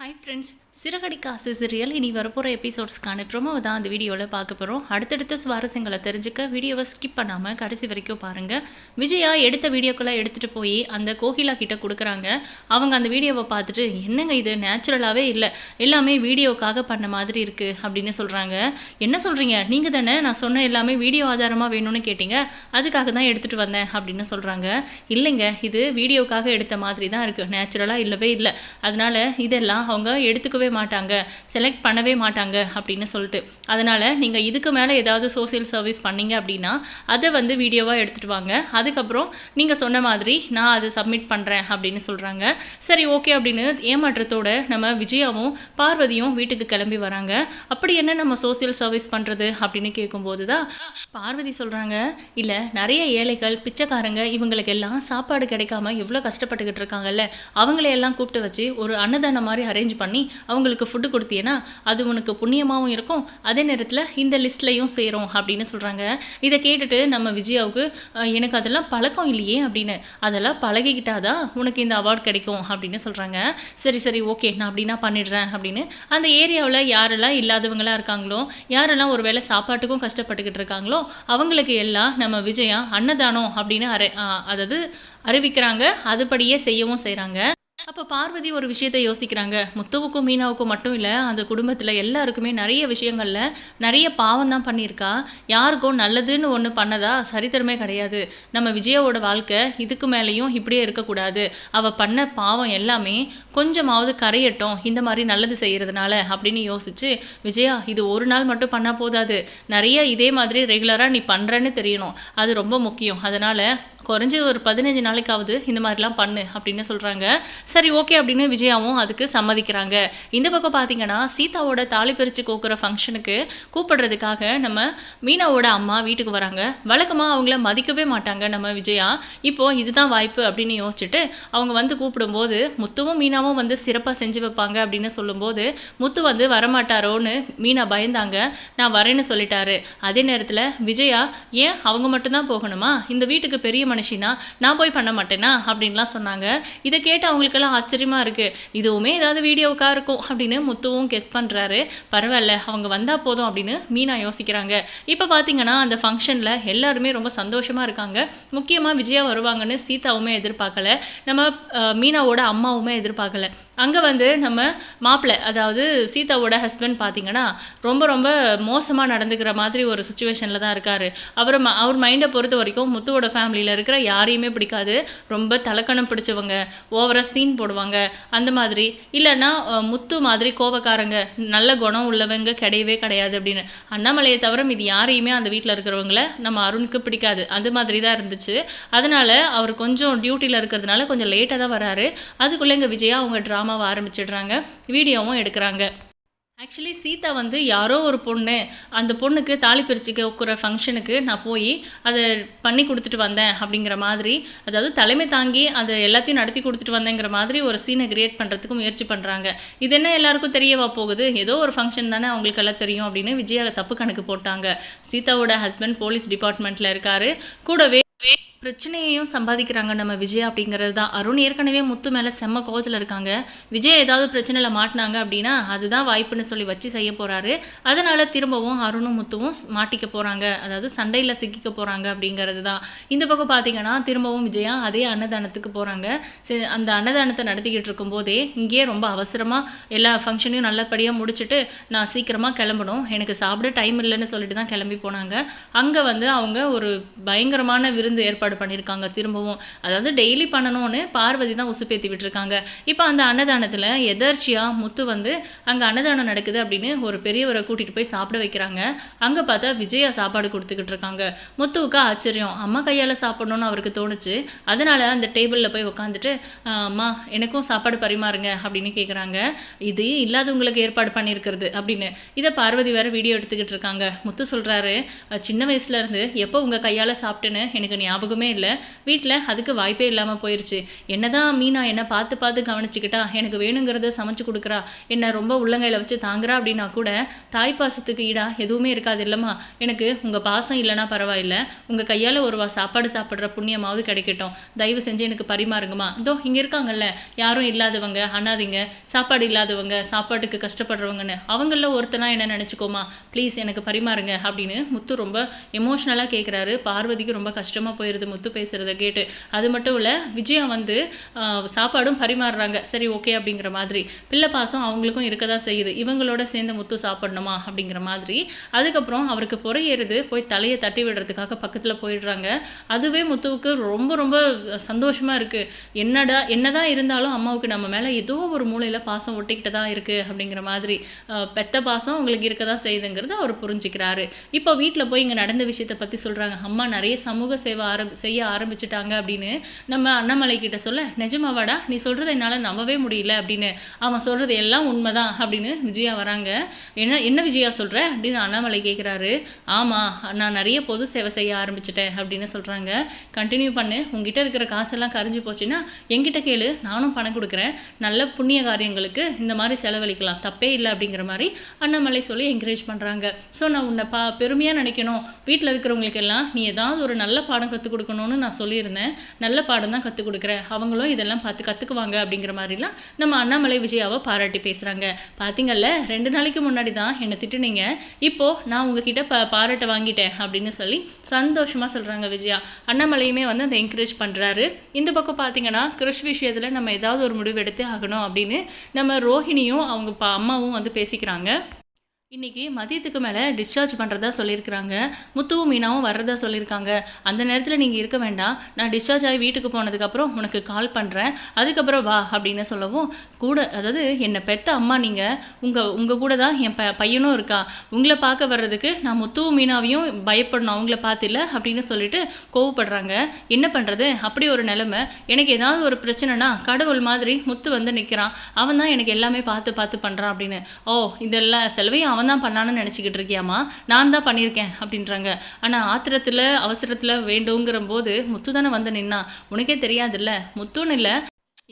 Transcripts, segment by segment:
Hi friends சிறகடி காசு serial இனி வரப்போகிற எபிசோட்ஸ்க்கான ப்ரோமோவை தான் அந்த வீடியோவில் பார்க்க போகிறோம் அடுத்தடுத்த சுவாரஸ்யங்களை தெரிஞ்சுக்க வீடியோவை ஸ்கிப் பண்ணாமல் கடைசி வரைக்கும் பாருங்கள் விஜயா எடுத்த வீடியோக்களை எடுத்துகிட்டு போய் அந்த கோகிலா கிட்ட கொடுக்குறாங்க. அவங்க அந்த வீடியோவை பார்த்துட்டு என்னங்க இது? நேச்சுரலாகவே இல்லை. எல்லாமே வீடியோக்காக பண்ண மாதிரி இருக்குது அப்படின்னு சொல்கிறாங்க என்ன சொல்கிறீங்க நீங்கள் தானே? நான் சொன்ன எல்லாமே வீடியோ ஆதாரமாக வேணும்னு கேட்டிங்க. அதுக்காக தான் எடுத்துகிட்டு வந்தேன் அப்படின்னு சொல்கிறாங்க இல்லைங்க இது வீடியோக்காக எடுத்த மாதிரி தான் இருக்குது நேச்சுரலாக இல்லவே இல்லை. அதனால் இதெல்லாம் அவங்க எடுத்துக்கவே மாட்டாங்க செலக்ட் பண்ணவே மாட்டாங்க அப்படின்னு சொல்லிட்டு. அதனால் நீங்கள் இதுக்கு மேலே ஏதாவது சோஷியல் சர்வீஸ் பண்ணீங்க அப்படின்னா அதை வந்து வீடியோவாக எடுத்துகிட்டு வாங்க. அதுக்கப்புறம் நீங்கள் சொன்ன மாதிரி நான் அதை சப்மிட் பண்ணுறேன் அப்படின்னு சொல்கிறாங்க சரி ஓகே அப்படின்னு ஏமாற்றத்தோட நம்ம விஜயாவும் பார்வதியும் வீட்டுக்கு கிளம்பி வராங்க. அப்படி என்ன நம்ம சோஷியல் சர்வீஸ் பண்ணுறது அப்படின்னு கேட்கும்போது தான் பார்வதி சொல்கிறாங்க இல்லை நிறைய ஏழைகள் பிச்சைக்காரங்க இவங்களுக்கு எல்லாம் சாப்பாடு கிடைக்காம எவ்வளோ கஷ்டப்பட்டுக்கிட்டு இருக்காங்கல்ல. அவங்களையெல்லாம் கூப்பிட்டு வச்சு ஒரு அன்னதானம் மாதிரி அரேஞ்ச் பண்ணி அவங்களுக்கு ஃபுட்டு கொடுத்தீங்கன்னா அது உனக்கு புண்ணியமாகவும் இருக்கும். அதே நேரத்தில் இந்த லிஸ்ட்லையும் சேரும் அப்படின்னு சொல்கிறாங்க இதை கேட்டுட்டு நம்ம விஜயாவுக்கு எனக்கு அதெல்லாம் பழக்கம் இல்லையே அப்படின்னு. அதெல்லாம் பழகிக்கிட்டாதான் உனக்கு இந்த அவார்ட் கிடைக்கும் அப்படின்னு சொல்கிறாங்க சரி சரி ஓகே நான் அப்படின்னா பண்ணிடுறேன் அப்படின்னு. அந்த ஏரியாவில் யாரெல்லாம் இல்லாதவங்களா இருக்காங்களோ யாரெல்லாம் ஒரு வேளை சாப்பாட்டுக்கும் கஷ்டப்பட்டுக்கிட்டு இருக்காங்களோ அவங்களுக்கு எல்லாம் நம்ம விஜயா அன்னதானம் அப்படின்னு அரை அதாவது அறிவிக்கிறாங்க. அதுபடியே செய்யவும் செய்கிறாங்க அப்போ பார்வதி ஒரு விஷயத்தை யோசிக்கிறாங்க. முத்துவுக்கும் மீனாவுக்கும் மட்டும் இல்லை அந்த குடும்பத்தில் எல்லாருக்குமே நிறைய விஷயங்களில் நிறைய பாவம் தான் பண்ணியிருக்கா. யாருக்கும் நல்லதுன்னு ஒன்று பண்ணதா? சரித்திரமே கிடையாது. நம்ம விஜயாவோட வாழ்க்கை இதுக்கு மேலேயும் இப்படியே இருக்கக்கூடாது. அவள் பண்ண பாவம் எல்லாமே கொஞ்சமாவது கரையட்டும் இந்த மாதிரி நல்லது செய்கிறதுனால அப்படின்னு யோசிச்சு விஜயா இது ஒரு நாள் மட்டும் பண்ணால் போதாது. நிறைய இதே மாதிரி ரெகுலராக நீ பண்ணுறன்னு தெரியணும். அது ரொம்ப முக்கியம். அதனால் குறைஞ்சி ஒரு பதினஞ்சு நாளைக்காவது இந்த மாதிரிலாம் பண்ணு அப்படின்னு சொல்கிறாங்க சரி ஓகே அப்படின்னு விஜயாவும் அதுக்கு சம்மதிக்கிறாங்க. இந்த பக்கம் பார்த்தீங்கன்னா சீதாவோட தாலி பிரித்து கோக்குற ஃபங்க்ஷனுக்கு கூப்பிடுறதுக்காக நம்ம மீனாவோட அம்மா வீட்டுக்கு வராங்க. வழக்கமாக அவங்கள மதிக்கவே மாட்டாங்க நம்ம விஜயா. இப்போ இதுதான் வாய்ப்பு அப்படின்னு யோசிச்சுட்டு அவங்க வந்து கூப்பிடும்போது முத்துவும் மீனாவும் வந்து சிறப்பாக செஞ்சு வைப்பாங்க அப்படின்னு சொல்லும்போது முத்து வந்து வரமாட்டாரோன்னு மீனா பயந்தாங்க. நான் வரேன்னு சொல்லிட்டாரு. அதே நேரத்தில் விஜயா ஏன்? அவங்க மட்டும்தான் போகணுமா? இந்த வீட்டுக்கு பெரிய மனுஷினா நான் போய் பண்ண மாட்டேனா? அப்படின்லாம் சொன்னாங்க. இதை கேட்டு அவங்களுக்கெல்லாம் ஆச்சரியமாக இருக்கு. இதுவுமே ஏதாவது வீடியோவுக்காக இருக்கும் அப்படின்னு முத்துவும் கெஸ் பண்ணுறாரு பரவாயில்ல அவங்க வந்தால் போதும் அப்படின்னு மீனா யோசிக்கிறாங்க. இப்போ பார்த்தீங்கன்னா அந்த ஃபங்க்ஷனில் எல்லாருமே ரொம்ப சந்தோஷமாக இருக்காங்க. முக்கியமாக விஜயா வருவாங்கன்னு சீதாவுமே எதிர்பார்க்கல. நம்ம மீனாவோட அம்மாவுமே எதிர்பார்க்கல. அங்கே வந்து நம்ம மாப்பிள்ளை அதாவது சீதாவோட ஹஸ்பண்ட் பார்த்தீங்கன்னா ரொம்ப ரொம்ப மோசமாக நடந்துக்கிற மாதிரி ஒரு சுச்சுவேஷனில் தான் இருக்கார். அவர் ம- அவர் மைண்டை பொறுத்த வரைக்கும் முத்துவோட ஃபேமிலியில் இருக்கிற யாரையுமே பிடிக்காது. ரொம்ப தலக்கணம் பிடிச்சவங்க ஓவராக சீன் போடுவாங்க. அந்த மாதிரி. இல்லைன்னா முத்து மாதிரி கோவக்காரங்க நல்ல குணம் உள்ளவங்க கிடையவே கிடையாது அப்படின்னு. அண்ணாமலையை தவிர இது யாரையுமே அந்த வீட்டில் இருக்கிறவங்கள நம்ம அருணுக்கு பிடிக்காது. அது மாதிரி தான் இருந்துச்சு. அதனால் அவர் கொஞ்சம் டியூட்டியில் இருக்கிறதுனால கொஞ்சம் லேட்டாக தான் வராரு. அதுக்குள்ளே இங்கே விஜயா அவங்க ட்ராமா ட்ராமாவை ஆரம்பிச்சிடுறாங்க வீடியோவும் எடுக்கிறாங்க. ஆக்சுவலி சீதா வந்து யாரோ ஒரு பொண்ணு அந்த பொண்ணுக்கு தாலி பிரிச்சுக்க உட்குற ஃபங்க்ஷனுக்கு நான் போய் அதை பண்ணி கொடுத்துட்டு வந்தேன் அப்படிங்கிற மாதிரி அதாவது தலைமை தாங்கி அதை எல்லாத்தையும் நடத்தி கொடுத்துட்டு வந்தேங்கிற மாதிரி ஒரு சீனை கிரியேட் பண்ணுறதுக்கு முயற்சி பண்ணுறாங்க இது என்ன எல்லாருக்கும் தெரியவா போகுது? ஏதோ ஒரு ஃபங்க்ஷன் தானே அவங்களுக்கு எல்லாம் தெரியும் அப்படின்னு விஜயா தப்பு கணக்கு போட்டாங்க. சீதாவோட ஹஸ்பண்ட் போலீஸ் டிபார்ட்மெண்ட்டில் இருக்காரு. கூடவே பிரச்சனையையும் சம்பாதிக்கிறாங்க நம்ம விஜய் அப்படிங்கிறது தான். அருண் ஏற்கனவே முத்து மேலே செம்ம கோவத்தில் இருக்காங்க. விஜய் ஏதாவது பிரச்சனையில் மாட்டினாங்க அப்படின்னா அதுதான் வாய்ப்புன்னு சொல்லி வச்சு செய்ய போகிறாரு அதனால் திரும்பவும் அருணும் முத்துவும் மாட்டிக்க போகிறாங்க அதாவது சண்டையில் சிக்கிக்க போகிறாங்க அப்படிங்கிறது தான். இந்த பக்கம் பார்த்தீங்கன்னா திரும்பவும் விஜயா அதே அன்னதானத்துக்கு போகிறாங்க அந்த அன்னதானத்தை நடத்திக்கிட்டு இருக்கும்போதே இங்கேயே ரொம்ப அவசரமாக எல்லா ஃபங்க்ஷனையும் நல்லபடியாக முடிச்சுட்டு நான் சீக்கிரமாக கிளம்பணும். எனக்கு சாப்பிட டைம் இல்லைன்னு சொல்லிட்டு தான் கிளம்பி போனாங்க. அங்கே வந்து அவங்க ஒரு பயங்கரமான விருது விருந்து ஏற்பாடு பண்ணியிருக்காங்க திரும்பவும். அதாவது டெய்லி பண்ணணும்னு பார்வதி தான் உசுப்பேத்தி விட்டுருக்காங்க. இப்போ அந்த அன்னதானத்தில் எதர்ச்சியாக முத்து வந்து அங்கே அன்னதானம் நடக்குது அப்படின்னு ஒரு பெரியவரை கூட்டிகிட்டு போய் சாப்பிட வைக்கிறாங்க. அங்கே பார்த்தா விஜயா சாப்பாடு கொடுத்துக்கிட்டு இருக்காங்க. முத்துவுக்கு ஆச்சரியம். அம்மா கையால் சாப்பிடணும்னு அவருக்கு தோணுச்சு. அதனால் அந்த டேபிளில் போய் உட்காந்துட்டு அம்மா எனக்கும் சாப்பாடு பரிமாறுங்க அப்படின்னு கேட்குறாங்க இது இல்லாதவங்களுக்கு ஏற்பாடு பண்ணியிருக்கிறது அப்படின்னு. இதை பார்வதி வேறு வீடியோ எடுத்துக்கிட்டு இருக்காங்க. முத்து சொல்கிறாரு சின்ன வயசுலேருந்து எப்போ உங்கள் கையால் சாப்பிட்டேன்னு எனக்கு ஞாபகமே இல்லை. வீட்டில் அதுக்கு வாய்ப்பே இல்லாமல் போயிடுச்சு என்னதான் மீனா என்னை பார்த்து பார்த்து கவனிச்சுக்கிட்டா எனக்கு வேணுங்கிறத சமைச்சு கொடுக்குறா என்னை ரொம்ப உள்ளங்கையில் வச்சு தாங்குறா அப்படின்னா கூட தாய் பாசத்துக்கு ஈடா எதுவுமே இருக்காது இல்லைம்மா. எனக்கு உங்கள் பாசம் இல்லைன்னா பரவாயில்ல. உங்கள் கையால் ஒரு வா சாப்பாடு சாப்பிட்ற புண்ணியமாவது கிடைக்கட்டும். தயவு செஞ்சு எனக்கு பரிமாறுங்கம்மா. இதோ இங்கே இருக்காங்கல்ல. யாரும் இல்லாதவங்க அண்ணாதிங்க சாப்பாடு இல்லாதவங்க சாப்பாட்டுக்கு கஷ்டப்படுறவங்கன்னு. அவங்கள ஒருத்தனா என்ன நினச்சிக்கோமா? ப்ளீஸ் எனக்கு பரிமாறுங்க அப்படின்னு முத்து ரொம்ப எமோஷ்னலாக கேட்குறாரு பார்வதிக்கு ரொம்ப கஷ்டமாக போயிடுது முத்து பேசுகிறத கேட்டு. அது மட்டும் இல்லை விஜயா வந்து சாப்பாடும் பரிமாறுறாங்க. சரி ஓகே அப்படிங்கிற மாதிரி. பிள்ளை பாசம் அவங்களுக்கும் இருக்க தான் செய்யுது. இவங்களோட சேர்ந்து முத்து சாப்பிடணுமா அப்படிங்கிற மாதிரி. அதுக்கப்புறம் அவருக்கு பொறையேறுது. போய் தலையை தட்டி விடுறதுக்காக பக்கத்தில் போயிடுறாங்க. அதுவே முத்துவுக்கு ரொம்ப ரொம்ப சந்தோஷமாக இருக்குது என்னடா என்னதான் இருந்தாலும் அம்மாவுக்கு நம்ம மேலே ஏதோ ஒரு மூலையில் பாசம் ஒட்டிக்கிட்டு தான் இருக்குது அப்படிங்கிற மாதிரி பெத்த பாசம் உங்களுக்கு இருக்க தான் செய்யுதுங்கிறத அவர் புரிஞ்சுக்கிறாரு. இப்போ வீட்டில் போய் இங்கே நடந்த விஷயத்தை பற்றி சொல்கிறாங்க அம்மா நிறைய சமூக சேவை ஆரம்பி செய்ய ஆரம்பிச்சிட்டாங்க அப்படின்னு நம்ம அண்ணாமலை கிட்ட சொல்ல நிஜமாவாடா நீ சொல்கிறத என்னால் நம்பவே முடியல அப்படின்னு. அவன் சொல்கிறது எல்லாம் உண்மைதான் அப்படின்னு விஜயா வராங்க. என்ன என்ன விஜயா சொல்கிற அப்படின்னு அண்ணாமலை கேட்குறாரு ஆமாம் நான் நிறைய பொது சேவை செய்ய ஆரம்பிச்சிட்டேன் அப்படின்னு சொல்கிறாங்க கண்டினியூ பண்ணு. உங்ககிட்ட இருக்கிற காசெல்லாம் கரைஞ்சு போச்சுன்னா என்கிட்ட கேளு. நானும் பணம் கொடுக்குறேன். நல்ல புண்ணிய காரியங்களுக்கு இந்த மாதிரி செலவழிக்கலாம். தப்பே இல்லை அப்படிங்கிற மாதிரி அண்ணாமலை சொல்லி என்கரேஜ் பண்ணுறாங்க ஸோ நான் உன்னை பா பெருமையாக நினைக்கணும். வீட்டில் இருக்கிறவங்களுக்கு எல்லாம் நீ ஏதாவது ஒரு நல்ல பாடம் கற்றுக் கொடுக்கணும்னு நான் சொல்லியிருந்தேன். நல்ல பாடம் தான் கற்றுக் கொடுக்குறேன் அவங்களும் இதெல்லாம் பார்த்து கற்றுக்குவாங்க அப்படிங்கிற மாதிரிலாம் நம்ம அண்ணாமலை விஜயாவை பாராட்டி பேசுகிறாங்க பார்த்தீங்கல்ல ரெண்டு நாளைக்கு முன்னாடி தான் என்னை திட்டுனீங்க. இப்போது நான் உங்ககிட்ட ப பாராட்ட வாங்கிட்டேன் அப்படின்னு சொல்லி சந்தோஷமாக சொல்கிறாங்க விஜயா. அண்ணாமலையுமே வந்து அதை என்கரேஜ் பண்ணுறாரு இந்த பக்கம் பார்த்தீங்கன்னா கிருஷ் விஷயத்தில் நம்ம ஏதாவது ஒரு முடிவு எடுத்தே ஆகணும் அப்படின்னு நம்ம ரோஹிணியும் அவங்க பா அம்மாவும் வந்து பேசிக்கிறாங்க. இன்னைக்கு மதியத்துக்கு மேலே டிஸ்சார்ஜ் பண்ணுறதா சொல்லியிருக்கிறாங்க. முத்துவும் மீனாவும் வர்றதா சொல்லியிருக்காங்க. அந்த நேரத்தில் நீங்கள் இருக்க வேண்டாம். நான் டிஸ்சார்ஜ் ஆகி வீட்டுக்கு போனதுக்கப்புறம் உனக்கு கால் பண்ணுறேன் அதுக்கப்புறம் வா அப்படின்னு சொல்லவும் கூட அதாவது என்னை பெத்த அம்மா நீங்கள் உங்கள் உங்கள் கூட தான் என் ப பையனும் இருக்கா. உங்களை பார்க்க வர்றதுக்கு நான் முத்துவும் மீனாவையும் பயப்படணும். அவங்கள பார்த்தில்ல அப்படின்னு சொல்லிட்டு கோவப்படுறாங்க. என்ன பண்ணுறது அப்படி ஒரு நிலைமை. எனக்கு ஏதாவது ஒரு பிரச்சனைனா கடவுள் மாதிரி முத்து வந்து நிற்கிறான் அவன் தான் எனக்கு எல்லாமே பார்த்து பார்த்து பண்ணுறான் அப்படின்னு. ஓ இதெல்லாம் செலவையும் அவன் தான் பண்ணான்னு நினச்சிக்கிட்டு இருக்கியாமா நான் தான் பண்ணியிருக்கேன் அப்படின்றாங்க. ஆனால் ஆத்திரத்தில் அவசரத்தில் வேண்டுங்கிற போது முத்து தானே வந்து நின்னா உனக்கே தெரியாதுல்ல? முத்துன்னு இல்லை.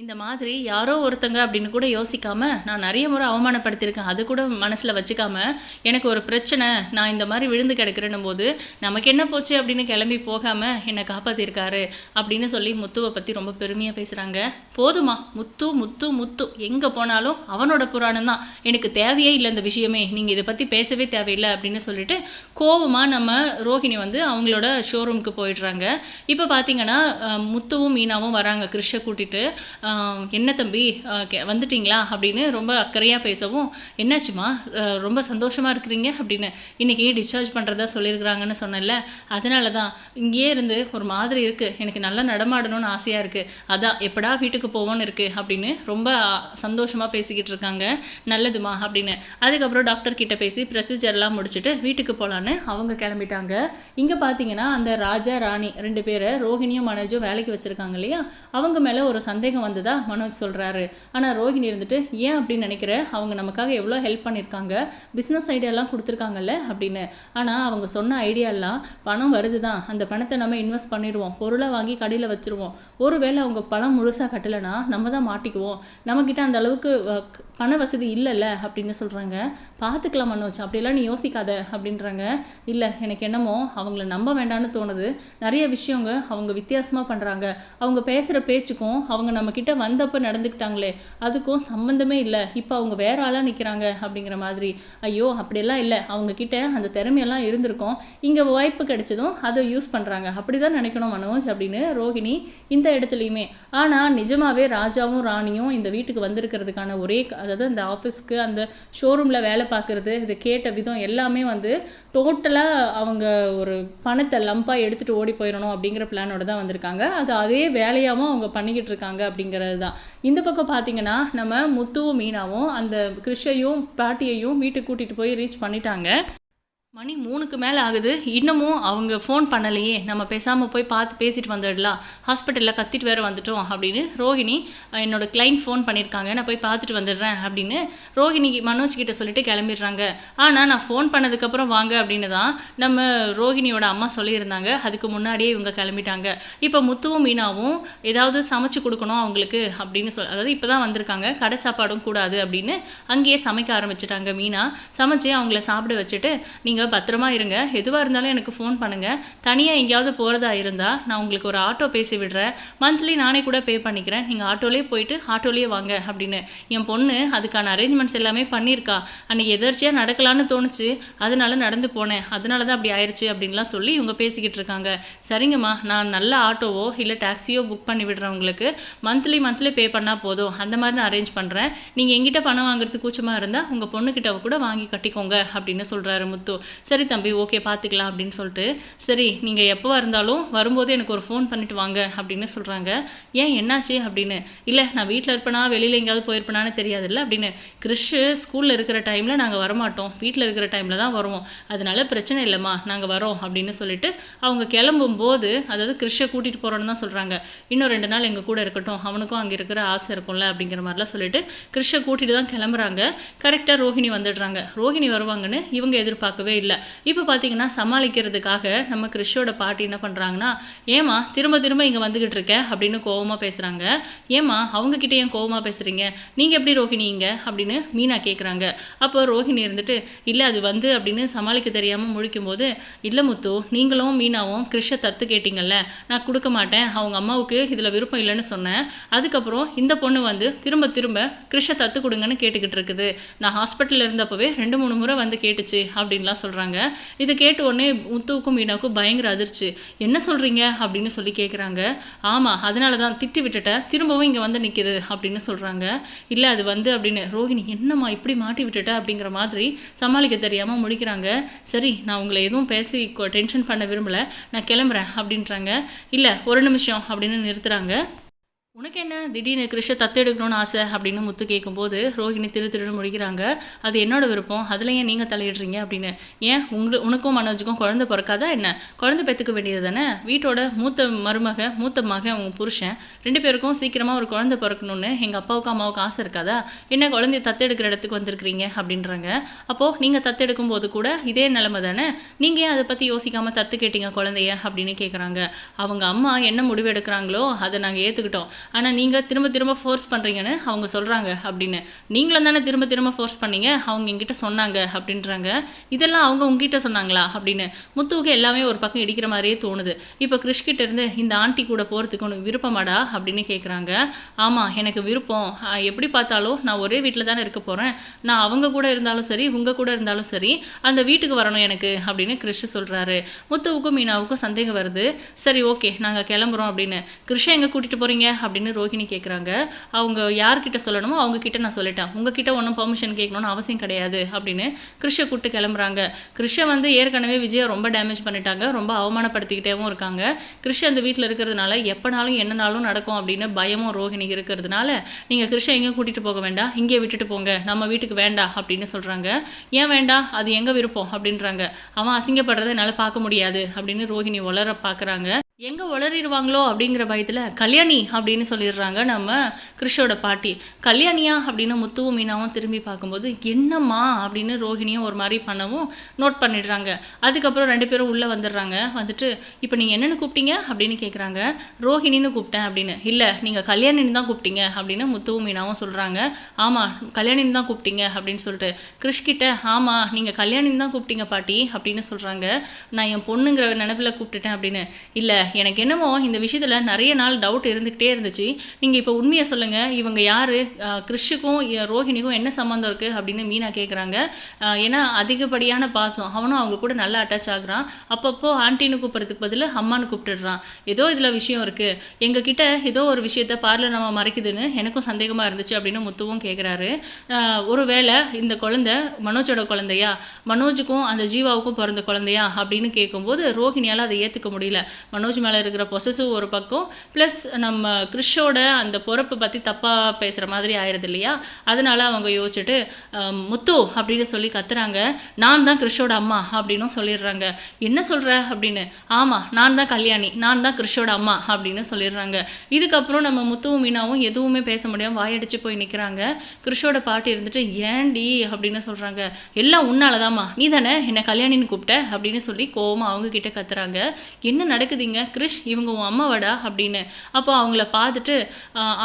இந்த மாதிரி யாரோ ஒருத்தங்க அப்படின்னு கூட யோசிக்காமல் நான் நிறைய முறை அவமானப்படுத்தியிருக்கேன். அது கூட மனசில் வச்சுக்காம எனக்கு ஒரு பிரச்சனை நான் இந்த மாதிரி விழுந்து கிடக்கிறேன்னும் போது நமக்கு என்ன போச்சு அப்படின்னு கிளம்பி போகாமல் என்னை காப்பாற்றிருக்காரு அப்படின்னு சொல்லி முத்துவை பற்றி ரொம்ப பெருமையாக பேசுகிறாங்க போதுமா? முத்து முத்து முத்து. எங்கே போனாலும் அவனோட புராணம் தான். எனக்கு தேவையே இல்லை இந்த விஷயமே. நீங்கள் இதை பற்றி பேசவே தேவையில்லை அப்படின்னு சொல்லிட்டு கோவமாக நம்ம ரோஹிணி வந்து அவங்களோட ஷோரூமுக்கு போயிடுறாங்க. இப்போ பார்த்தீங்கன்னா முத்துவும் மீனாவும் வராங்க. கிருஷ்ண கூட்டிட்டு. என்ன தம்பி? கே- வந்துட்டீங்களா? அப்படின்னு ரொம்ப அக்கறையாக பேசவும் என்னாச்சுமா ரொம்ப சந்தோஷமாக இருக்கிறீங்க? அப்படின்னு. இன்றைக்கி டிஸ்சார்ஜ் பண்ணுறதா சொல்லியிருக்கிறாங்கன்னு சொன்னேன்ல. அதனால தான் இங்கேயே இருந்து ஒரு மாதிரி இருக்குது எனக்கு நல்லா நடமாடணும்னு ஆசையாக இருக்குது அதான் எப்படா வீட்டுக்கு போவோன்னு இருக்குது அப்படின்னு ரொம்ப சந்தோஷமாக பேசிக்கிட்டு இருக்காங்க. நல்லதுமா அப்படின்னு. அதுக்கப்புறம் டாக்டர் கிட்ட பேசி ப்ரொசீஜர்லாம் முடிச்சுட்டு வீட்டுக்கு போகலான்னு அவங்க கிளம்பிட்டாங்க. இங்கே பார்த்தீங்கன்னா அந்த ராஜா ராணி ரெண்டு பேரை ரோஹிணியும் மனோஜும் வேலைக்கு வச்சுருக்காங்க இல்லையா? அவங்க மேலே ஒரு சந்தேகம் வந்து வந்ததா மனோஜ் சொல்கிறாரு ஆனால் ரோஹிணி இருந்துட்டு ஏன் அப்படின்னு நினைக்கிற? அவங்க நமக்காக எவ்வளோ ஹெல்ப் பண்ணியிருக்காங்க பிஸ்னஸ் ஐடியாலாம் கொடுத்துருக்காங்கல்ல? அப்படின்னு. ஆனால் அவங்க சொன்ன ஐடியாலாம் பணம் வருது தான் அந்த பணத்தை நம்ம இன்வெஸ்ட் பண்ணிடுவோம். பொருளை வாங்கி கடையில் வச்சுருவோம். ஒருவேளை அவங்க பணம் முழுசாக கட்டலைன்னா நம்ம தான் மாட்டிக்குவோம். நம்மக்கிட்ட அந்த அளவுக்கு பண வசதி இல்லைல்ல அப்படின்னு சொல்கிறாங்க பார்த்துக்கலாம் மனோஜ். அப்படிலாம் நீ யோசிக்காத. அப்படின்றாங்க. இல்லை எனக்கு என்னமோ அவங்கள நம்ப வேண்டாம்னு தோணுது. நிறைய விஷயங்க அவங்க வித்தியாசமாக பண்ணுறாங்க அவங்க பேசுகிற பேச்சுக்கும் அவங்க நமக்கு நம்மக்கிட்ட வந்தப்போ நடந்துக்கிட்டாங்களே அதுக்கும் சம்மந்தமே இல்லை. இப்போ அவங்க வேற ஆளாக நிற்கிறாங்க அப்படிங்கிற மாதிரி. ஐயோ அப்படியெல்லாம் இல்லை. அவங்கக்கிட்ட அந்த திறமையெல்லாம் இருந்திருக்கும். இங்கே வாய்ப்பு கிடைச்சதும் அதை யூஸ் பண்ணுறாங்க அப்படி தான் நினைக்கணும் மனோஜ் அப்படின்னு ரோஹிணி இந்த இடத்துலையுமே. ஆனால் நிஜமாகவே ராஜாவும் ராணியும் இந்த வீட்டுக்கு வந்திருக்கிறதுக்கான ஒரே அதாவது அந்த ஆஃபீஸ்க்கு அந்த ஷோரூமில் வேலை பார்க்குறது இது கேட்ட விதம் எல்லாமே வந்து டோட்டலாக அவங்க ஒரு பணத்தை லம்பாக எடுத்துகிட்டு ஓடி போயிடணும் அப்படிங்கிற பிளானோட தான் வந்திருக்காங்க. அது அதே வேலையாகவும் அவங்க பண்ணிக்கிட்டு இருக்காங்க அப்படிங்கிறது தான் இந்த பக்கம் பார்த்தீங்கன்னா நம்ம முத்துவும் மீனாவும் அந்த கிருஷையும் பாட்டியையும் வீட்டுக்கு கூட்டிகிட்டு போய் ரீச் பண்ணிட்டாங்க. மணி மூணுக்கு மேலே ஆகுது. இன்னமும் அவங்க ஃபோன் பண்ணலையே. நம்ம பேசாமல் போய் பார்த்து பேசிட்டு வந்துடலாம். ஹாஸ்பிட்டலில் கத்திட்டு வேறு வந்துட்டோம் அப்படின்னு ரோஹிணி என்னோடய கிளைண்ட் ஃபோன் பண்ணியிருக்காங்க நான் போய் பார்த்துட்டு வந்துடுறேன் அப்படின்னு ரோஹிணி மனோஜ் கிட்ட சொல்லிட்டு கிளம்பிடுறாங்க. ஆனால் நான் ஃபோன் பண்ணதுக்கப்புறம் வாங்க அப்படின்னு தான் நம்ம ரோஹிணியோட அம்மா சொல்லியிருந்தாங்க. அதுக்கு முன்னாடியே இவங்க கிளம்பிட்டாங்க. இப்போ முத்துவும் மீனாவும் ஏதாவது சமைச்சு கொடுக்கணும் அவங்களுக்கு அப்படின்னு சொல் அதாவது இப்போ தான் வந்திருக்காங்க. கடை சாப்பாடும் கூடாது அப்படின்னு அங்கேயே சமைக்க ஆரம்பிச்சிட்டாங்க மீனா. சமைச்சு அவங்கள சாப்பிட வச்சுட்டு நீங்கள் நீங்கள் பத்திரமா இருங்க. எதுவாக இருந்தாலும் எனக்கு ஃபோன் பண்ணுங்கள் தனியாக எங்கேயாவது போகிறதா இருந்தால் நான் உங்களுக்கு ஒரு ஆட்டோ பேசி விடுறேன். மந்த்லி நானே கூட பே பண்ணிக்கிறேன். நீங்கள் ஆட்டோலேயே போயிட்டு ஆட்டோலேயே வாங்க அப்படின்னு. என் பொண்ணு அதுக்கான அரேஞ்ச்மெண்ட்ஸ் எல்லாமே பண்ணியிருக்கா. அன்றைக்கி எதர்ச்சியாக நடக்கலான்னு தோணுச்சு. அதனால நடந்து போனேன். அதனால தான் அப்படி ஆயிடுச்சு அப்படின்லாம் சொல்லி இவங்க பேசிக்கிட்டு இருக்காங்க. சரிங்கம்மா நான் நல்ல ஆட்டோவோ இல்லை டாக்ஸியோ புக் பண்ணி விடுறேன் உங்களுக்கு. மந்த்லி மந்த்லி பே பண்ணால் போதும். அந்த மாதிரி நான் அரேஞ்ச் பண்ணுறேன் நீங்கள் எங்கிட்ட பணம் வாங்குறது கூச்சமாக இருந்தால் உங்கள் பொண்ணுக்கிட்ட கூட வாங்கி கட்டிக்கோங்க அப்படின்னு சொல்கிறாரு முத்து. சரி தம்பி ஓகே பார்த்துக்கலாம் அப்படின்னு சொல்லிட்டு சரி நீங்கள் எப்போவா இருந்தாலும் வரும்போது எனக்கு ஒரு ஃபோன் பண்ணிட்டு வாங்க அப்படின்னு சொல்கிறாங்க ஏன் என்னாச்சு அப்படின்னு? இல்லை நான் வீட்டில் இருப்பேனா வெளியில் எங்கேயாவது போயிருப்பேனான்னு தெரியாதுல்ல அப்படின்னு. கிறிஷு ஸ்கூலில் இருக்கிற டைமில் நாங்கள் வரமாட்டோம். வீட்டில் இருக்கிற டைமில் தான் வருவோம். அதனால பிரச்சனை இல்லைம்மா நாங்கள் வரோம் அப்படின்னு சொல்லிட்டு அவங்க கிளம்பும்போது அதாவது கிறிஷை கூட்டிகிட்டு போகிறோன்னு தான் சொல்கிறாங்க இன்னும் ரெண்டு நாள் எங்கள் கூட இருக்கட்டும் அவனுக்கும் அங்கே இருக்கிற ஆசை இருக்கும்ல அப்படிங்கிற மாதிரிலாம் சொல்லிட்டு கிறிஷை கூட்டிகிட்டு தான் கிளம்புறாங்க. கரெக்டாக ரோஹிணி வந்துடுறாங்க. ரோஹிணி வருவாங்கன்னு இவங்க எதிர்பார்க்கவே இல்லை. இப்போ பார்த்தீங்கன்னா சமாளிக்கிறதுக்காக நம்ம கிறிஷோட பாட்டி என்ன பண்ணுறாங்கன்னா ஏமா திரும்ப திரும்ப இங்கே வந்துக்கிட்டு இருக்க? அப்படின்னு கோவமாக பேசுகிறாங்க ஏமா அவங்கக்கிட்ட ஏன் கோவமாக பேசுகிறீங்க நீங்கள் எப்படி ரோஹிணி இங்கே? அப்படின்னு மீனா கேட்குறாங்க அப்போ ரோஹிணி இருந்துட்டு இல்லை அது வந்து அப்படின்னு சமாளிக்க தெரியாமல் முழிக்கும்போது இல்லை முத்து நீங்களும் மீனாவும் கிறிஷை தத்து கேட்டிங்கல்ல நான் கொடுக்க மாட்டேன். அவங்க அம்மாவுக்கு இதில் விருப்பம் இல்லைன்னு சொன்னேன். அதுக்கப்புறம் இந்த பொண்ணு வந்து திரும்ப திரும்ப கிறிஷை தத்து கொடுங்கன்னு கேட்டுக்கிட்டு இருக்குது. நான் ஹாஸ்பிட்டலில் இருந்தப்பவே ரெண்டு மூணு முறை வந்து கேட்டுச்சு அப்படின்லாம் சொல்கிறாங்க இதை கேட்ட உடனே முத்துவுக்கும் மீனாவுக்கும் பயங்கர அதிர்ச்சி. என்ன சொல்கிறீங்க அப்படின்னு சொல்லி கேட்குறாங்க ஆமாம் அதனால தான் திட்டி விட்டுட்டேன் திரும்பவும் இங்கே வந்து நிற்கிது அப்படின்னு சொல்கிறாங்க இல்லை அது வந்து அப்படின்னு. ரோஹிணி என்னம்மா இப்படி மாட்டி விட்டுட்ட? அப்படிங்கிற மாதிரி சமாளிக்க தெரியாமல் முடிக்கிறாங்க. சரி நான் உங்களை எதுவும் பேசி டென்ஷன் பண்ண விரும்பலை. நான் கிளம்புறேன் அப்படின்றாங்க. இல்லை ஒரு நிமிஷம் அப்படின்னு நிறுத்துகிறாங்க உனக்கு என்ன திடீர்னு கிருஷ்ண தத்தெடுக்கணும்னு ஆசை அப்படின்னு முத்து கேட்கும்போது ரோஹிணி திரு திருன்னு முடிக்கிறாங்க. அது என்னோட விருப்பம். அதில் ஏன் நீங்கள் தலையிடுறீங்க அப்படின்னு. ஏன்? உங்களுக்கு உனக்கும் மனோஜுக்கும் குழந்தை பிறக்காதா என்ன? குழந்தை பெற்றுக்க வேண்டியது தானே? வீட்டோட மூத்த மருமக மூத்த மகன் அவங்க புருஷன். ரெண்டு பேருக்கும் சீக்கிரமாக ஒரு குழந்தை பிறக்கணும்னு எங்கள் அப்பாவுக்கும் அம்மாவுக்கும் ஆசை இருக்காதா? என்ன குழந்தைய தத்து எடுக்கிற இடத்துக்கு வந்திருக்கிறீங்க அப்படின்றாங்க. அப்போது நீங்கள் தத்து போது கூட இதே நிலைமை தானே? நீங்கள் ஏன் அதை பற்றி யோசிக்காமல் தத்து கேட்டீங்க குழந்தைய அப்படின்னு கேட்குறாங்க அவங்க அம்மா என்ன முடிவு எடுக்கிறாங்களோ அதை நாங்கள் ஏற்றுக்கிட்டோம் ஆனால் நீங்கள் திரும்ப திரும்ப ஃபோர்ஸ் பண்ணுறீங்கன்னு அவங்க சொல்கிறாங்க அப்படின்னு. நீங்களும் தானே திரும்ப திரும்ப ஃபோர்ஸ் பண்ணீங்க? அவங்க எங்கிட்ட சொன்னாங்க அப்படின்றாங்க. இதெல்லாம் அவங்க உங்ககிட்ட சொன்னாங்களா அப்படின்னு. முத்துவுக்கு எல்லாமே ஒரு பக்கம் இடிக்கிற மாதிரியே தோணுது. இப்போ கிறிஷ்கிட்ட இருந்து இந்த ஆண்டி கூட போகிறதுக்கு உனக்கு விருப்பமாடா? அப்படின்னு கேட்குறாங்க ஆமாம் எனக்கு விருப்பம். எப்படி பார்த்தாலும் நான் ஒரே வீட்டில் தானே இருக்க போகிறேன் நான் அவங்க கூட இருந்தாலும் சரி உங்கள் கூட இருந்தாலும் சரி அந்த வீட்டுக்கு வரணும் எனக்கு அப்படின்னு கிறிஷ் சொல்கிறாரு முத்துவுக்கும் மீனாவுக்கும் சந்தேகம் வருது. சரி ஓகே நாங்கள் கிளம்புறோம் அப்படின்னு. கிருஷ்ண எங்கே கூட்டிகிட்டு போகிறீங்க அப்படின்னு ரோஹிணி கேட்குறாங்க அவங்க யார்கிட்ட சொல்லணுமோ அவங்க கிட்ட நான் சொல்லிட்டேன். உங்ககிட்ட ஒன்றும் பெர்மிஷன் கேட்கணும்னு அவசியம் கிடையாது அப்படின்னு கிருஷ்ண கூப்பிட்டு கிளம்புறாங்க. கிருஷ்ண வந்து ஏற்கனவே விஜயை ரொம்ப டேமேஜ் பண்ணிட்டாங்க. ரொம்ப அவமானப்படுத்திக்கிட்டேவும் இருக்காங்க. கிருஷ்ண அந்த வீட்டில் இருக்கிறதுனால எப்போனாலும் என்னனாலும் நடக்கும் அப்படின்னு பயமும் ரோஹிணி இருக்கிறதுனால நீங்கள் கிருஷ்ண எங்கேயும் கூட்டிகிட்டு போக வேண்டாம். இங்கே விட்டுட்டு போங்க. நம்ம வீட்டுக்கு வேண்டாம் அப்படின்னு சொல்கிறாங்க ஏன் வேண்டாம்? அது எங்கள் விருப்பம்? அப்படின்றாங்க. அவன் அசிங்கப்படுறதை என்னால் பார்க்க முடியாது அப்படின்னு ரோஹிணி வளர பார்க்குறாங்க. எங்கே உளறிடுவாங்களோ அப்படிங்கிற பயத்தில் கல்யாணி அப்படின்னு சொல்லிடுறாங்க நம்ம கிருஷோட பாட்டி. கல்யாணியா அப்படின்னு முத்துவும் மீனாவும் திரும்பி பார்க்கும்போது என்னம்மா? அப்படின்னு ரோஹிணியும் ஒரு மாதிரி பண்ணவும் நோட் பண்ணிடுறாங்க. அதுக்கப்புறம் ரெண்டு பேரும் உள்ளே வந்துடுறாங்க. வந்துட்டு இப்போ நீங்கள் என்னென்னு கூப்பிட்டீங்க? அப்படின்னு கேட்குறாங்க ரோஹிணின்னு கூப்பிட்டேன் அப்படின்னு. இல்லை நீங்கள் கல்யாணின்னு தான் கூப்பிட்டீங்க அப்படின்னு முத்துவும் மீனாவும் சொல்கிறாங்க ஆமாம் கல்யாணின்னு தான் கூப்பிட்டீங்க அப்படின்னு சொல்லிட்டு கிறிஷ்கிட்ட ஆமாம் நீங்கள் கல்யாணின்னு தான் கூப்பிட்டீங்க பாட்டி அப்படின்னு சொல்கிறாங்க நான் என் பொண்ணுங்கிற நினைப்பில் கூப்பிட்டுட்டேன் அப்படின்னு. இல்லை எனக்கு என்னமோ இந்த விஷயத்தில் நிறைய நாள் டவுட் இருந்துக்கிட்டே இருந்துச்சு. நீங்கள் இப்போ உண்மையை சொல்லுங்கள் இவங்க யார்? கிறிஷுக்கும் ரோஹிணிக்கும் என்ன சம்மந்தம் இருக்குது அப்படின்னு மீனா கேட்குறாங்க ஏன்னா அதிகப்படியான பாசம். அவனும் அவங்க கூட நல்லா அட்டாச் ஆகுறான். அப்பப்போ ஆண்டின்னு கூப்பிட்றதுக்கு பதில் அம்மான்னு கூப்பிட்டுடுறான். ஏதோ இதில் விஷயம் இருக்குது எங்ககிட்ட ஏதோ ஒரு விஷயத்த பார்லர் நம்ம மறைக்குதுன்னு எனக்கும் சந்தேகமாக இருந்துச்சு அப்படின்னு முத்துவும் கேட்குறாரு ஒருவேளை இந்த குழந்தை மனோஜோட குழந்தையா? மனோஜுக்கும் அந்த ஜீவாவுக்கும் பிறந்த குழந்தையா? அப்படின்னு கேட்கும்போது ரோஹிணியால் அதை ஏற்றுக்க முடியல. மனோஜ் மேலே இருக்கிற பொசசிவ் ஒரு பக்கம் ப்ளஸ் நம்ம கிறிஷோட அந்த பொறப்பை பற்றி தப்பாக பேசுகிற மாதிரி ஆயிடுது இல்லையா? அதனால அவங்க யோசிச்சுட்டு முத்து அப்படின்னு சொல்லி கத்துறாங்க. நான் தான் கிறிஷோட அம்மா அப்படின்னும் சொல்லிடுறாங்க. என்ன சொல்கிற அப்படின்னு? ஆமாம் நான் தான் கல்யாணி நான் தான் கிறிஷோட அம்மா அப்படின்னு சொல்லிடுறாங்க. இதுக்கப்புறம் நம்ம முத்துவும் மீனாவும் எதுவுமே பேச முடியாமல் வாயடிச்சு போய் நிற்கிறாங்க கிறிஷோட பாட்டி இருந்துட்டு ஏன்டி அப்படின்னு சொல்கிறாங்க எல்லாம் உன்னாலதாம்மா நீ தானே என்னை கல்யாணின்னு கூப்பிட்ட அப்படின்னு சொல்லி கோவமாக அவங்க கிட்ட கத்துறாங்க. என்ன நடக்குதுங்க? கிருஷ் இவங்க உன் அம்மாவாடா அப்படின்னு. அப்போ அவங்கள பார்த்துட்டு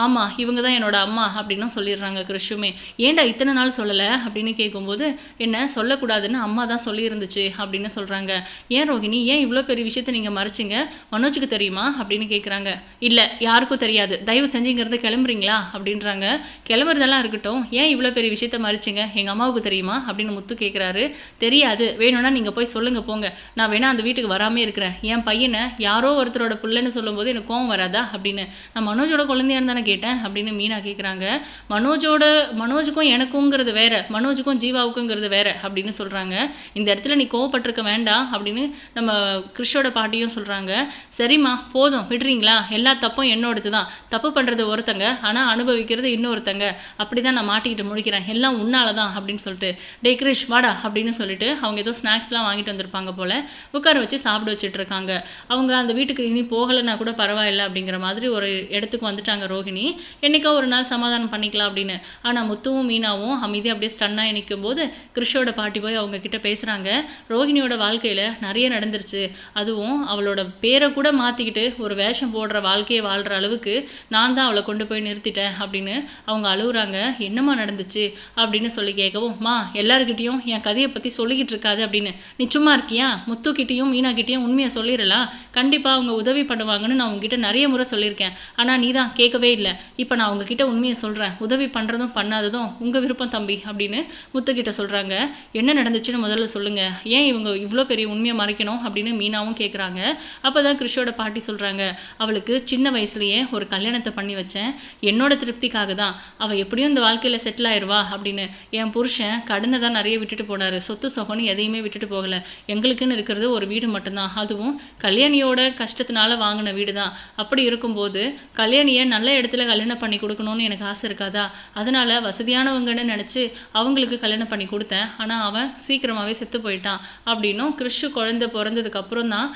ஆமாம் ஆமா இவங்க தான் என்னோட அம்மா அப்படின்னும் சொல்லிடுறாங்க கிருஷுமே ஏன்டா இத்தனை நாள் சொல்லலை? அப்படின்னு கேட்கும்போது என்ன சொல்லக்கூடாதுன்னு அம்மா தான் சொல்லியிருந்துச்சு அப்படின்னு சொல்கிறாங்க ஏன் ரோஹிணி ஏன் இவ்வளோ பெரிய விஷயத்த நீங்கள் மறைச்சிங்க? மனோஜுக்கு தெரியுமா? அப்படின்னு கேட்குறாங்க இல்லை யாருக்கும் தெரியாது. தயவு செஞ்சு இங்கேருந்து கிளம்புறீங்களா? அப்படின்றாங்க. கிளம்புறதெல்லாம் இருக்கட்டும். ஏன் இவ்வளோ பெரிய விஷயத்த மறைச்சிங்க? எங்கள் அம்மாவுக்கு தெரியுமா? அப்படின்னு முத்து கேட்குறாரு தெரியாது. வேணும்னா நீங்கள் போய் சொல்லுங்க போங்க. நான் வேணா அந்த வீட்டுக்கு வராமே இருக்கிறேன். என் பையனை யாரோ ஒருத்தரோட பிள்ளைன்னு சொல்லும்போது எனக்கு கோவம் வராதா அப்படின்னு. நான் மனோஜோட குழந்தையான்னு தானே கேட்டேன் அப்படின்னு மீனா கேட்குறாங்க மனோஜோட மனோஜுக்கும் எனக்குங்கிறது வேற மனோஜுக்கும் ஜீவாவுக்குங்கிறது வேற அப்படின்னு சொல்கிறாங்க இந்த இடத்துல நீ கோவப்பட்டிருக்க வேண்டாம் அப்படின்னு நம்ம கிறிஷோட பாட்டியும் சொல்கிறாங்க சரிம்மா போதும் விடுறீங்களா? எல்லா தப்பும் என்னோடது தான் தப்பு பண்ணுறது ஒருத்தங்க ஆனால் அனுபவிக்கிறது இன்னொருத்தங்க. அப்படி தான் நான் மாட்டிக்கிட்டு முடிக்கிறேன். எல்லாம் உன்னால தான் அப்படின்னு சொல்லிட்டு. டே கிரிஷ் வாடா அப்படின்னு சொல்லிட்டு அவங்க ஏதோ ஸ்நாக்ஸ்லாம் வாங்கிட்டு வந்திருப்பாங்க போல். உட்கார வச்சு சாப்பிட வச்சுட்டு இருக்காங்க. அவங்க அந்த வீட்டுக்கு இனி போகலைன்னா கூட பரவாயில்ல அப்படிங்கிற மாதிரி ஒரு இடத்துக்கு வந்துட்டாங்க ரோஹிணி. என்றைக்கோ ஒரு நாள் சமாதானம் பண்ணிக்கலாம் அப்படின்னு. ஆனால் முத்துவும் மீனாவும் அமைதியாக அப்படியே ஸ்டன்னாக நிற்கும் போது கிறிஷோட பாட்டி போய் அவங்க கிட்ட பேசுகிறாங்க ரோஹிணியோட வாழ்க்கையில் நிறைய நடந்துருச்சு. அதுவும் அவளோட பேரை கூட மாற்றிக்கிட்டு ஒரு வேஷம் போடுற வாழ்க்கையை வாழ்கிற அளவுக்கு நான் தான் அவளை கொண்டு போய் நிறுத்திட்டேன் அப்படின்னு அவங்க அழுகுறாங்க. என்னம்மா நடந்துச்சு? அப்படின்னு சொல்லி கேட்கவும் மா எல்லாருக்கிட்டேயும் என் கதையை பற்றி சொல்லிக்கிட்டு இருக்காது அப்படின்னு. நீ சும்மா இருக்கியா? முத்துக்கிட்டேயும் மீனாக்கிட்டேயும் உண்மையை சொல்லிடலாம் கண்டிப்பாக அவங்க உதவி பண்ணுவாங்கன்னு நான் உங்ககிட்ட நிறைய முறை சொல்லியிருக்கேன். ஆனால் நீ தான் கேட்கவே இல்லை. இப்போ நான் உங்ககிட்ட உண்மையை சொல்கிறேன் உதவி பண்ணுறதும் பண்ணாததும் உங்கள் விருப்பம் தம்பி அப்படின்னு முத்துக்கிட்ட சொல்கிறாங்க என்ன நடந்துச்சுன்னு முதல்ல சொல்லுங்கள் ஏன் இவங்க இவ்வளோ பெரிய உண்மையை மறைக்கணும் அப்படின்னு மீனாவும் கேட்குறாங்க அப்போ தான் கிறிஷோட பாட்டி சொல்கிறாங்க அவளுக்கு சின்ன வயசுலேயே ஒரு கல்யாணத்தை பண்ணி வச்சேன். என்னோட திருப்திக்காக தான். அவள் எப்படியும் இந்த வாழ்க்கையில் செட்டில் ஆயிடுவா அப்படின்னு. என் புருஷன் கடனை தான் நிறைய விட்டுட்டு போனார். சொத்து சொகன்னு எதையுமே விட்டுட்டு போகலை. எங்களுக்குன்னு இருக்கிறது ஒரு வீடு மட்டும்தான். அதுவும் கல்யாணியோட கஷ்டத்தினால வாங்கின வீடு தான் அப்படி இருக்கும்போது கல்யாணியை நல்ல இடத்துல கல்யாணம் பண்ணி கொடுக்கணும்னு எனக்கு ஆசை இருக்காதா? அதனால் வசதியானவங்கன்னு நினச்சி அவங்களுக்கு கல்யாணம் பண்ணி கொடுத்தேன். ஆனால் அவன் சீக்கிரமாகவே செத்து போயிட்டான் அப்படின்னும் கிறிஷு குழந்தை பிறந்ததுக்கப்புறம் தான்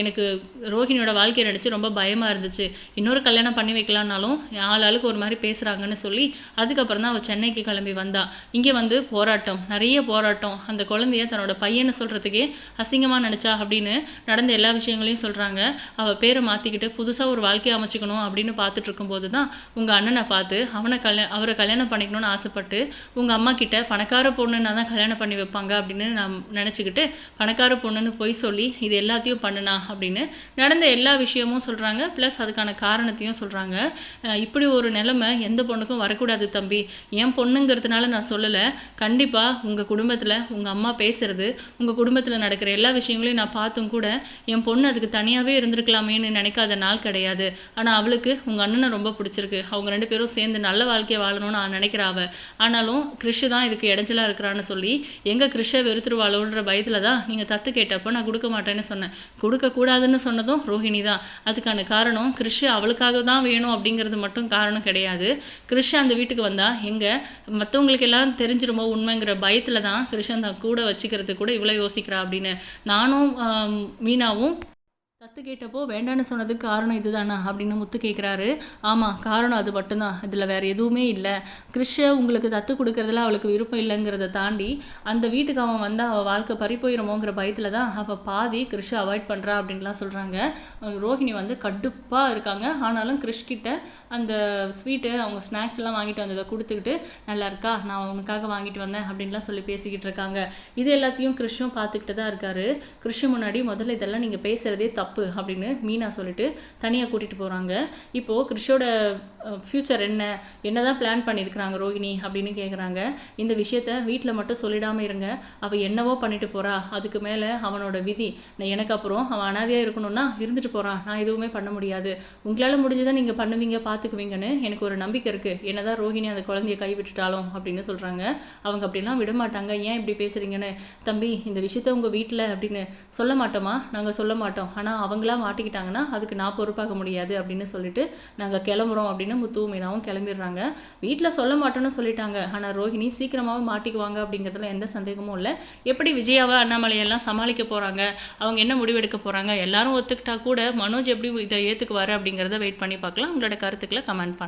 எனக்கு ரோஹிணியோட வாழ்க்கையை நினச்சி ரொம்ப பயமாக இருந்துச்சு. இன்னொரு கல்யாணம் பண்ணி வைக்கலான்னாலும் ஆள் ஆளுக்கு ஒரு மாதிரி பேசுகிறாங்கன்னு சொல்லி அதுக்கப்புறம் தான் அவள் சென்னைக்கு கிளம்பி வந்தா. இங்கே வந்து போராட்டம் நிறைய போராட்டம். அந்த குழந்தைய தன்னோட பையனை சொல்கிறதுக்கே அசிங்கமாக நினச்சா அப்படின்னு நடந்த எல்லா விஷயங்களையும் சொல்கிறாங்க அவள் பேரை மாற்றிக்கிட்டு புதுசாக ஒரு வாழ்க்கையை அமைச்சிக்கணும் அப்படின்னு பார்த்துட்டு இருக்கும்போது தான் உங்கள் அண்ணனை பார்த்து அவனை கல்யாண அவரை கல்யாணம் பண்ணிக்கணும்னு ஆசைப்பட்டு உங்கள் அம்மா கிட்ட பணக்கார பொண்ணுன்னா தான் கல்யாணம் பண்ணி வைப்பாங்க அப்படின்னு நான் நினச்சிக்கிட்டு பணக்கார பொண்ணுன்னு பொய் சொல்லி இது எல்லாத்தையும் பண்ணுனா அப்படின்னு நடந்த எல்லா விஷயமும் சொல்கிறாங்க ப்ளஸ் அதுக்கான காரணத்தையும் சொல்கிறாங்க இப்படி ஒரு நிலைமை எந்த பொண்ணுக்கும் வரக்கூடாது தம்பி. என் பொண்ணுங்கிறதுனால நான் சொல்லலை. கண்டிப்பாக உங்கள் குடும்பத்தில் உங்கள் அம்மா பேசுகிறது உங்கள் குடும்பத்தில் நடக்கிற எல்லா விஷயங்களையும் நான் பார்த்தும் கூட என் பொண்ணு அதுக்கு தனியாகவே இருந்திருக்கலாமேன்னு நினைக்காத நாள் கிடையாது. ஆனால் அவளுக்கு உங்கள் அண்ணனை ரொம்ப பிடிச்சிருக்கு. அவங்க ரெண்டு பேரும் சேர்ந்து நல்ல வாழ்க்கையை வாழணும்னு நான் நினைக்கிறாவ ஆனாலும் கிறிஷு தான் இதுக்கு இடைஞ்சலாக இருக்கிறான்னு சொல்லி எங்க கிறிஷை வெறுத்துருவாளோன்ற பயத்தில் தான் நீங்கள் தத்து கேட்டப்போ நான் கொடுக்க மாட்டேன்னு சொன்னேன். கொடுக்கக்கூடாதுன்னு சொன்னதும் ரோஹிணி தான். அதுக்கான காரணம் கிறிஷு அவளுக்காக தான் வேணும் அப்படிங்கிறது மட்டும் காரணம் கிடையாது. கிறிஷு அந்த வீட்டுக்கு வந்தால் எங்கே மற்றவங்களுக்கு எல்லாம் தெரிஞ்சிருமோ உண்மைங்கிற பயத்தில் தான் கிருஷ்ணன் தான் கூட வச்சுக்கிறது கூட இவ்வளோ யோசிக்கிறா அப்படின்னு. நானும் மீனாவும் தத்து கேட்டப்போ வேண்டான்னு சொன்னதுக்கு காரணம் இதுதானா அப்படின்னு முத்து கேட்குறாரு ஆமாம் காரணம் அது மட்டும்தான். இதில் வேறு எதுவுமே இல்லை. கிறிஷ உங்களுக்கு தத்து கொடுக்கறதுல அவளுக்கு விருப்பம் இல்லைங்கிறத தாண்டி அந்த வீட்டுக்கு அவன் வந்தால் அவள் வாழ்க்கை பறி போயிடுமோங்கிற பயத்தில் தான் அவள் பாதி கிறிஷ அவாய்ட் பண்ணுறா அப்படின்லாம் சொல்கிறாங்க ரோஹிணி வந்து கடுப்பாக இருக்காங்க. ஆனாலும் கிருஷ்கிட்ட அந்த ஸ்வீட்டு அவங்க ஸ்நாக்ஸ் எல்லாம் வாங்கிட்டு வந்ததை கொடுத்துக்கிட்டு நல்லா இருக்கா? நான் உனக்காக வாங்கிட்டு வந்தேன் அப்படின்லாம் சொல்லி பேசிக்கிட்டு இருக்காங்க. இது எல்லாத்தையும் கிறிஷும் பார்த்துக்கிட்டு தான் இருக்காரு. கிறிஷு முன்னாடி முதல்ல இதெல்லாம் நீங்கள் பேசுகிறதே தப்பு. அப்படின்னு மீனா சொல்லிட்டு தனியாக கூட்டிகிட்டு போகிறாங்க இப்போது கிறிஷோட ஃப்யூச்சர் என்ன? என்னதான் பிளான் பண்ணியிருக்கிறாங்க ரோஹிணி அப்படின்னு கேட்குறாங்க இந்த விஷயத்த வீட்டில் மட்டும் சொல்லிடாமல் இருங்க. அவள் என்னவோ பண்ணிட்டு போகிறா அதுக்கு மேலே அவனோட விதி நான் எனக்கு அப்புறம் அவன் அனாதையாக இருக்கணும்னா இருந்துட்டு போகிறான் நான் எதுவுமே பண்ண முடியாது. உங்களால் முடிஞ்சதை நீங்கள் பண்ணுவீங்க பார்த்துக்குவீங்கன்னு எனக்கு ஒரு நம்பிக்கை இருக்குது என்னதான் ரோஹிணி அந்த குழந்தைய கைவிட்டுட்டாலும் அப்படின்னு சொல்கிறாங்க அவங்க அப்படிலாம் விட மாட்டாங்க. ஏன் இப்படி பேசுகிறீங்கன்னு தம்பி இந்த விஷயத்த உங்கள் வீட்டில் அப்படின்னு சொல்ல மாட்டோமா? நாங்கள் சொல்ல மாட்டோம். ஆனால் ஆனால் அவங்களாம் மாட்டிக்கிட்டாங்கன்னா அதுக்கு நான் பொறுப்பாக முடியாது அப்படின்னு சொல்லிட்டு நாங்கள் கிளம்புறோம் அப்படின்னு முத்து மீனாவும் கிளம்பிடுறாங்க. வீட்டில் சொல்ல மாட்டோம்னு சொல்லிட்டாங்க. ஆனால் ரோஹிணி சீக்கிரமாகவே மாட்டிக்குவாங்க அப்படிங்கிறதுல எந்த சந்தேகமும் இல்லை. எப்படி விஜயாவை அண்ணாமலையெல்லாம் சமாளிக்க போகிறாங்க அவங்க என்ன முடிவெடுக்க போகிறாங்க எல்லாரும் ஒத்துக்கிட்டா கூட மனோஜ் எப்படி இதை ஏற்றுக்குவாரு அப்படிங்கிறத வெயிட் பண்ணி பார்க்கலாம். உங்களோட கருத்துக்களை கமெண்ட் பண்ணுங்கள்